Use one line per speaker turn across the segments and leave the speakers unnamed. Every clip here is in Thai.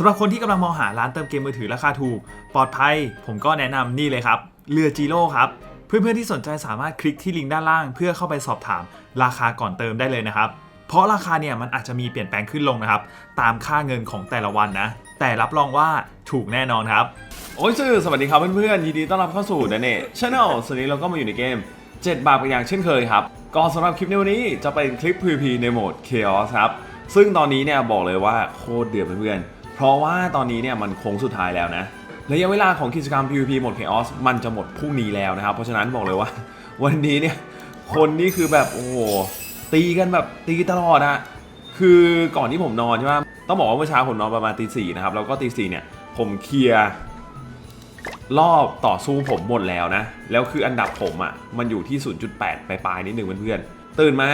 สำหรับคนที่กำลังมองหาร้านเติมเกมมือถือราคาถูก ปลอดภัย ผมก็แนะนำนี่เลยครับ เรือจีโร่ครับ เพื่อนๆที่สนใจสามารถคลิกที่ลิงก์ด้านล่าง เพื่อเข้าไปสอบถามราคาก่อนเติมได้เลยนะครับ เพราะราคาเนี่ยมันอาจจะมีเปลี่ยนแปลงขึ้นลงนะครับ ตามค่าเงินของแต่ละวันนะ แต่รับรองว่าถูกแน่นอนครับ
โอ้ยสื่อสวัสดีครับเพื่อนๆ ยินดีต้อนรับเข้าสู่เดนเน่ช n แนลสวัสดีเราก็มาอยู่ในเกม 7 บาทเป็นอย่างเช่นเคยครับก็สำหรับคลิปในวันนี้จะเป็นคลิป PVP ในโหมด Chaos ครับ ซึ่งตอนนี้เนี่ยบอกเลยว่าโคตรเดือดเพื่อนๆ เพราะว่าตอนนี้เนี่ยมันโค้งสุดท้ายแล้วนะระยะเวลาของกิจกรรม PVP หมด Chaos มันจะหมดพรุ่งนี้แล้วนะครับ เพราะฉะนั้นบอกเลยว่า วันนี้เนี่ยคนนี่คือแบบ โอ้โห ตีกันแบบตีตลอดอะคือก่อนที่ผมนอนใช่ไหมต้องบอกว่าเมื่อเช้าผมนอนประมาณตีสี่นะครับ แล้วก็ตีสี่เนี่ยผมเคลียร์รอบต่อสู้ผมหมดแล้วนะ แล้วคืออันดับผมอะ่ะมันอยู่ที่ 0.8 ปลายๆนิดหนึ่งเพื่อนๆตื่นมา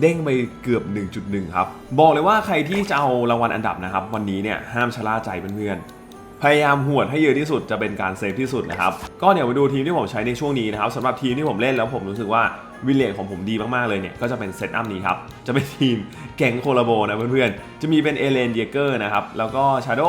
เด้งไปเกือบ 1.1 ครับ บอกเลยว่าใครที่จะเอารางวัลอันดับนะครับ วันนี้เนี่ยห้ามชะล่าใจเพื่อนๆพยายามหวดให้เยอะที่สุดจะเป็นการเซฟที่สุดนะครับ ก็เดี๋ยวมาดูทีมที่ผมใช้ในช่วงนี้นะครับสำหรับทีมที่ผมเล่นแล้วผมรู้สึกว่าวิลเลจของผมดีมากๆเลยเนี่ยก็จะเป็นเซตอัพนี้ครับ จะเป็นทีมแก๊งโคลาโบนะเพื่อนๆ จะมีเป็นเอเลนเยเกอร์นะครับ แล้วก็ชาโด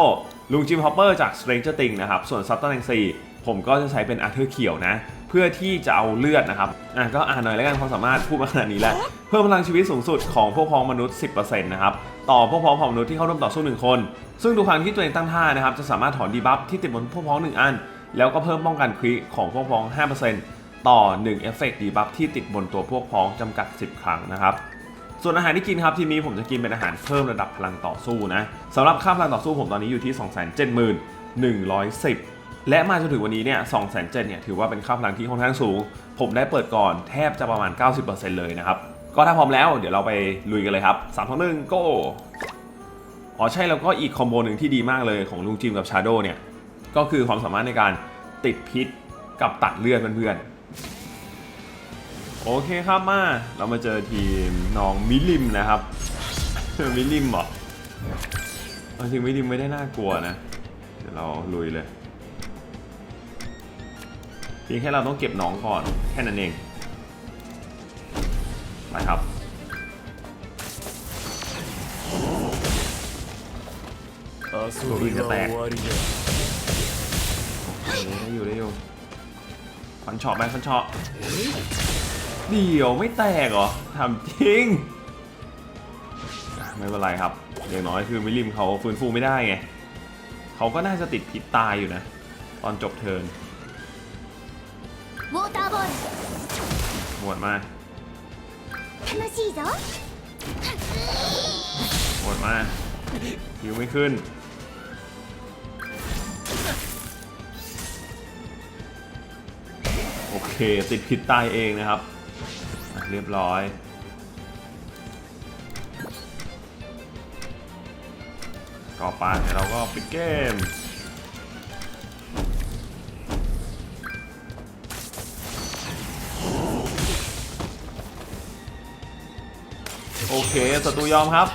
ลุงจิมฮอปเปอร์จาก Stranger Things นะครับ ส่วนซัตตันแองซี ผมก็จะใช้เป็นอาร์เธอร์เขียวนะ เพื่อที่จะเอาเลือดนะครับ อะก็อ่านหน่อยแล้วกันความสามารถพูดมาขนาดนี้แล้ว เพิ่มพลังชีวิตสูงสุดของพวกพ้องมนุษย์ 10%นะครับ ต่อพวกพ้องเผ่ามนุษย์ที่เข้าร่วมต่อสู้ 1 คน ซึ่งทุกครั้งที่ตัวเองตั้งท่านะครับ จะสามารถถอนดีบัฟที่ติดบนพวกพ้อง1อัน แล้วก็เพิ่มป้องกันคริของพวกพ้อง 5%ต่อ1เอฟเฟกต์ดีบัฟที่ติดบนตัวพวกพ้องจำกัด 10 ครั้งนะครับส่วนอาหารที่กินครับทีนี้ผมจะกินเป็นอาหารเพิ่มระดับพลังต่อสู้นะสำหรับค่าพลังต่อสู้ผมตอนนี้อยู่ที่ 271,110 และมาจนถึงวันนี้เนี่ย207เนี่ยถือว่าเป็นค่าพลังที่ค่อนข้างสูง ผมได้เปิดก่อนแทบจะประมาณ 90%เลยนะครับ ก็ถ้าพร้อมแล้วเดี๋ยวเราไปลุยกันเลยครับ3 2 1 go อ๋อใช่แล้วก็อีกคอมโบหนึ่งที่ดีมากเลยของลุงจิมกับชาโดเนี่ยก็คือความสามารถในการติดพิษกับตัดเลือดเพื่อนๆโอเคครับมาเรามาเจอทีมน้องมิลิมนะครับมิลิมเหรอจริงมิลิมไม่ได้น่ากลัวนะ เดี๋ยวเราลุยเลย พียงแค่เราต้องเก็บน้องก่อนแค่นั้นเองไปครับ
ตัดอื่นจะแตก
ได้อยู่ได้อยู่ฟันช็อตไหมฟันช็อตเดี๋ยวไม่แตกเหรอทำจริง ไม่เป็นไรครับ อย่างน้อยคือมิลิมเขาฟื้นฟูไม่ได้ไง เขาก็น่าจะติดพิษตายอยู่นะ ตอนจบเทิร์น
ウォーターボール
หมวดมา
楽しいぞ
หมวดมายิวไม่ขึ้น โอเค ติดพิษตายเองนะครับอ่ะเรียบร้อย ต่อไปเดี๋ยวเราก็ปิดเกม โอเคศัตรูยอมครับ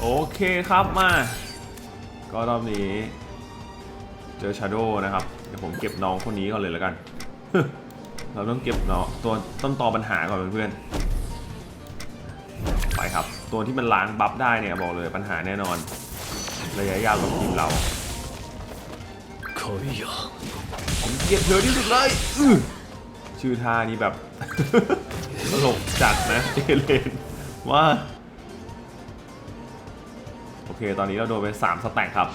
โอเคครับมา ก็รอบนี้ เจอชาร์โดนะครับ เดี๋ยวผมเก็บน้องคนนี้ก่อนเลยแล้วกัน เราต้องเก็บเนาะตัวต้นตอปัญหาก่อนเพื่อนไปครับ ตัวที่มันล้างบัฟได้เนี่ยบอกเลยปัญหาแน่นอน ระยะยาวกับทีมเรา ผมเกลียดเธอที่สุดเลยอื้อชื่อท่านี้แบบ ตลกจัดนะเอเลนว่า โอเค ตอนนี้เราโดนไป3สแต็กครับ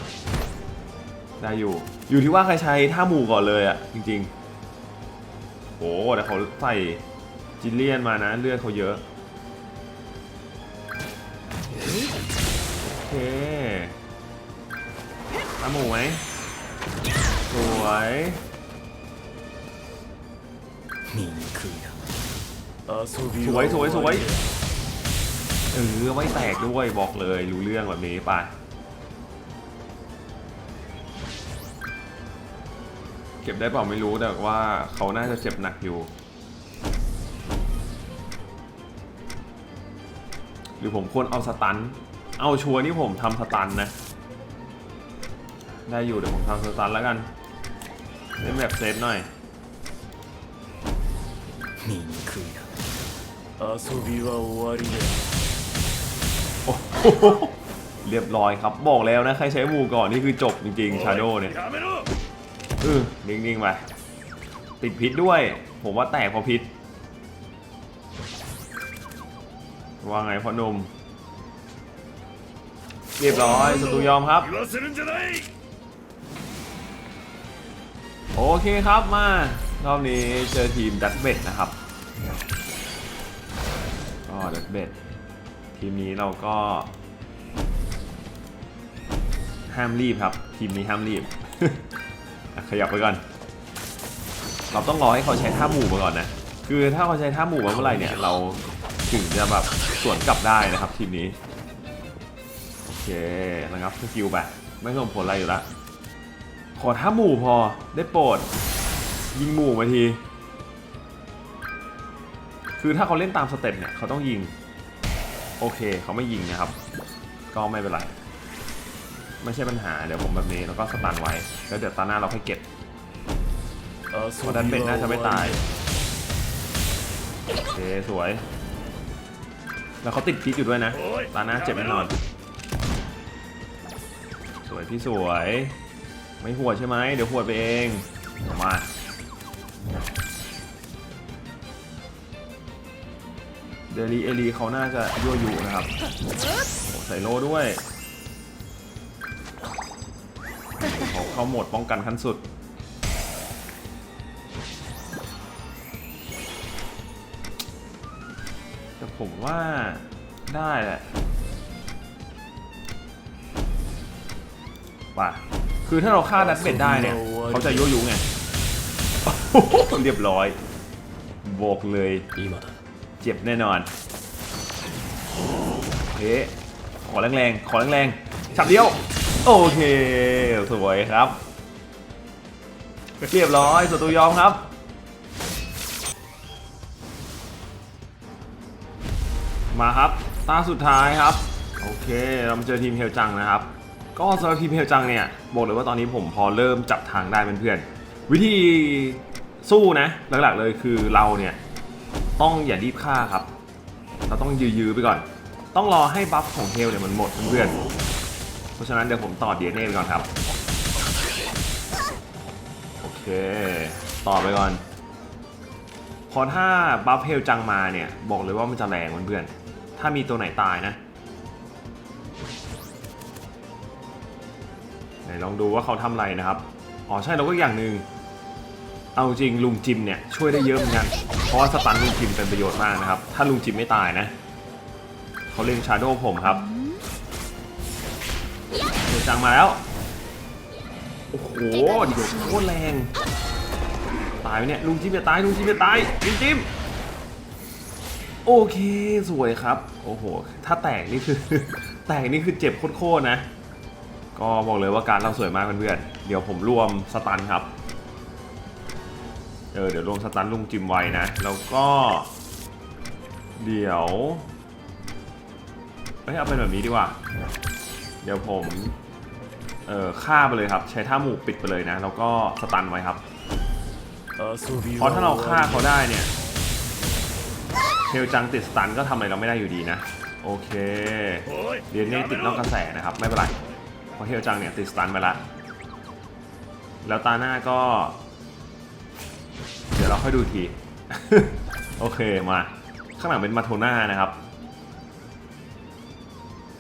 ได้อยู่ อยู่ที่ว่าใครใช้ท่าหมู่ก่อนเลยอะจริงๆโอ้แต่เขาใส่จิลเลียนมานะ เลือดเขาเยอะ โอเคท่าหมู่ไหม สวยสวยสวยสวยเออไม่แตกด้วยบอกเลยรู้เรื่องแบบนี้ไปเก็บได้เปล่าไม่รู้แต่ว่าเขาน่าจะเจ็บหนักอยู่ หรือผมควรเอาสตัน เอาชัวร์นี่ผมทำสตันนะ ได้อยู่เดี๋ยวผมทำสตันแล้วกัน เล่นแบบเซฟหน่อย
醜いな遊びは終わりだ
โอ้โหเรียบร้อยครับ บอกแล้วนะ ใครใช้หมู่ก่อน นี่คือจบจริงๆชาโดเนี่ย
やめろ
เออนิ่งๆไปติดพิษด้วย ผมว่าแตกเพราะพิษ ว่าไงพ่อหนุ่ม เรียบร้อยศัตรูยอมครับ
言わせるんじゃない
โอเคครับมารอบนี้เจอทีมดัตเบดนะครับก็ดัตเบดทีมนี้เราก็ ห้ามรีบครับ ทีมนี้ห้ามรีบ ขยับไปก่อน เราต้องรอให้เขาใช้ท่าหมู่มาก่อนนะ คือถ้าเขาใช้ท่าหมู่มาเมื่อไหร่เนี่ยเราถึงจะแบบสวนกลับได้นะครับทีมนี้ โอเคระงับสกิลไปไม่ส่งผลอะไรอยู่แล้ว ขอท่าหมู่พอได้โปรด ยิงหมู่มาที คือถ้าเขาเล่นตามสเต็ปเนี่ย เขาต้องยิง โอเค เขาไม่ยิงนะครับ ก็ไม่เป็นไร ไม่ใช่ปัญหาเดี๋ยวผมแบบนี้แล้วก็สตาร์ทไว้ แล้วเดี๋ยวตาหน้าเราค่อยเก็บเออดันเป็ดน่าจะไม่ตาย โอเค สวย แล้วเขาติดพิษอยู่ด้วยนะ ตาหน้าเจ็บแน่นอน สวยพี่สวย ไม่หัวใช่ไหมเดี๋ยวหัวไปเองมาเดลีเอลีเขาน่าจะยั่วยุนะครับใส่โลด้วยเขาเข้าโหมดป้องกันขั้นสุด แต่ผมว่าได้แหละป่ะ คือถ้าเราฆ่าดัตเบ็ดได้เนี่ยเขาจะยั่วยุไงเรียบร้อยบอกเลย
今だ
เจ็บแน่นอนเฮ้ขอแรงๆขอแรงๆฉับเดียว โอเค สวยครับเรียบร้อยศัตรูยอมครับมาครับตาสุดท้ายครับ โอเค เรามาเจอทีมเฮลจังนะครับ ก็สำหรับทีมเฮลจังเนี่ยบอกเลยว่าตอนนี้ผมพอเริ่มจับทางได้เพื่อนๆวิธีสู้นะหลักๆเลยคือเราเนี่ยต้องอย่ารีบฆ่าครับ เราต้องยื้อๆไปก่อน ต้องรอให้บัฟของเฮลเนี่ยมันหมดเพื่อนๆเพราะฉะนั้นเดี๋ยวผมต่อเดียเน่ไปก่อนครับโอเคต่อไปก่อนพอถ้าบัฟเฮลจังมาเนี่ยบอกเลยว่ามันจะแรงเพื่อนๆถ้ามีตัวไหนตายนะ ไหนลองดูว่าเขาทำอะไรนะครับ อ๋อใช่แล้วก็อย่างหนึ่งเอาจริงลุงจิมเนี่ยช่วยได้เยอะเหมือนกัน เพราะว่าสตันลุงจิมเป็นประโยชน์มากนะครับ ถ้าลุงจิมไม่ตายนะ เขาเล่นชาโดว์ผมครับเดี๋ยวจังมาแล้ว โอ้โหเดี๋ยวโคตรแรง ตายไหมเนี่ยลุงจิมจะตายลุงจิมจะตายลุงจิม โอเคสวยครับ โอ้โห ถ้าแตกนี่คือ แตกนี่คือเจ็บโคตรๆนะ ก็บอกเลยว่าการเราสวยมากเพื่อนเดี๋ยวผมรวมสตันครับ เออเดี๋ยวรวมสตันลุงจิมไว้นะ แล้วก็ เดี๋ยวเอ้ยเอาเป็นแบบนี้ดีกว่า เดี๋ยวผม เอ่อฆ่าไปเลยครับ ใช้ท่าหมูปิดไปเลยนะ แล้วก็สตันไว้ครับ เพราะถ้าเราฆ่าเขาได้เนี่ยเทลจังติดสตันก็ทำอะไรเราไม่ได้อยู่ดีนะ โอเค เรียนนี่ติดนอกกระแสนะครับ ไม่เป็นไร เพราะเทลจังเนี่ยติดสตันไปละ แล้วตาหน้าก็ เดี๋ยวเราค่อยดูที โอเคมา ข้างหลังเป็นมาโทน่านะครับ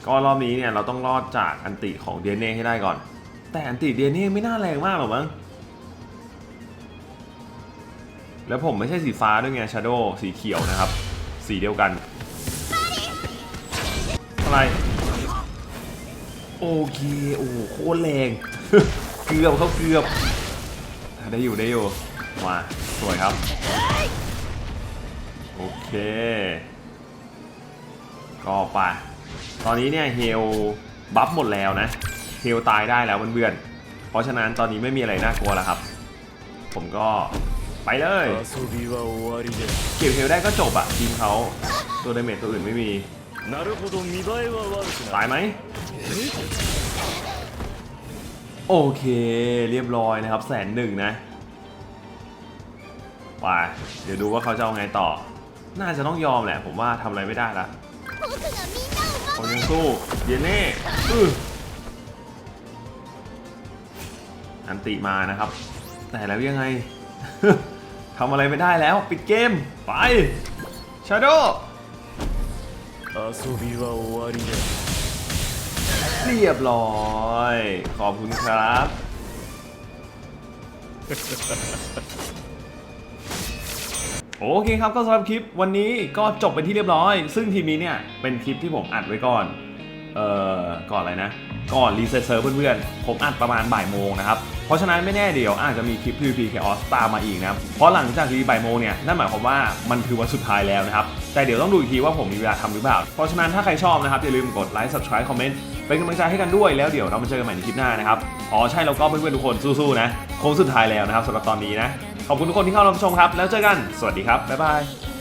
ก็รอบนี้เนี่ยเราต้องรอดจากอันติของเดียเน่ให้ได้ก่อน แต่อันติเดียเน่ไม่น่าแรงมากหรอกมั้งแล้วผมไม่ใช่สีฟ้าด้วยไงชาโดสีเขียวนะครับ สีเดียวกัน อะไร โอเค โอ้โหโคตรแรง เกือบเขาเกือบ ได้อยู่ได้อยู่ มา สวยครับ โอเค ก็ไป ตอนนี้เนี่ยเฮลบัฟหมดแล้วนะ เฮลตายได้แล้วเบื่อนๆ เพราะฉะนั้นตอนนี้ไม่มีอะไรน่ากลัวแล้วครับ ผมก็ไปเลย เก็บเฮลได้ก็จบอะทีมเขาตัวดาเมจตัวอื่นไม่มี
なるほど見栄えは悪くな
ตาย ยไหม โอเค เรียบร้อยนะครับแสนหนึ่งนะ ไป เดี๋ยวดูว่าเขาจะเอาไงต่อ น่าจะต้องยอมแหละ ผมว่าทำอะไรไม่ได้ละ
僕がみんなを
คนยังสู้เยเน่อืออันติมานะครับ แต่แล้วยังไง ทำอะไรไม่ได้แล้ว ปิดเกม ไปชาโด
遊びは終わりだ
เรียบร้อย ขอบคุณครับ โอเคครับก็สำหรับคลิปวันนี้ก็จบเป็นที่เรียบร้อย ซึ่งทีมนี้เนี่ยเป็นคลิปที่ผมอัดไว้ก่อน เอ่อ ก่อนอะไรนะ ก่อนรีเซ็ตเซิร์ฟเพื่อนๆ ผมอัดประมาณบ่ายโมงนะครับ เพราะฉะนั้นไม่แน่เดี๋ยวอาจจะมีคลิป PVP Chaos ตามมาอีกนะครับ เพราะหลังจากรีบ่ายโมงเนี่ย นั่นหมายความว่ามันคือวันสุดท้ายแล้วนะครับ แต่เดี๋ยวต้องดูอีกทีว่าผมมีเวลาทำหรือเปล่า เพราะฉะนั้นถ้าใครชอบนะครับ อย่าลืมกดไลค์ subscribe คอมเมนต์เป็นกำลังใจให้กันด้วยแล้วเดี๋ยวเรามาเจอกันใหม่ในคลิปหน้านะครับอ๋อใช่แล้วก็เพื่อนๆทุกคนสู้ๆนะโค้งสุดท้ายแล้วนะครับสำหรับตอนนี้นะขอบคุณทุกคนที่เข้ารับชมครับ แล้วเจอกันสวัสดีครับบ๊ายบาย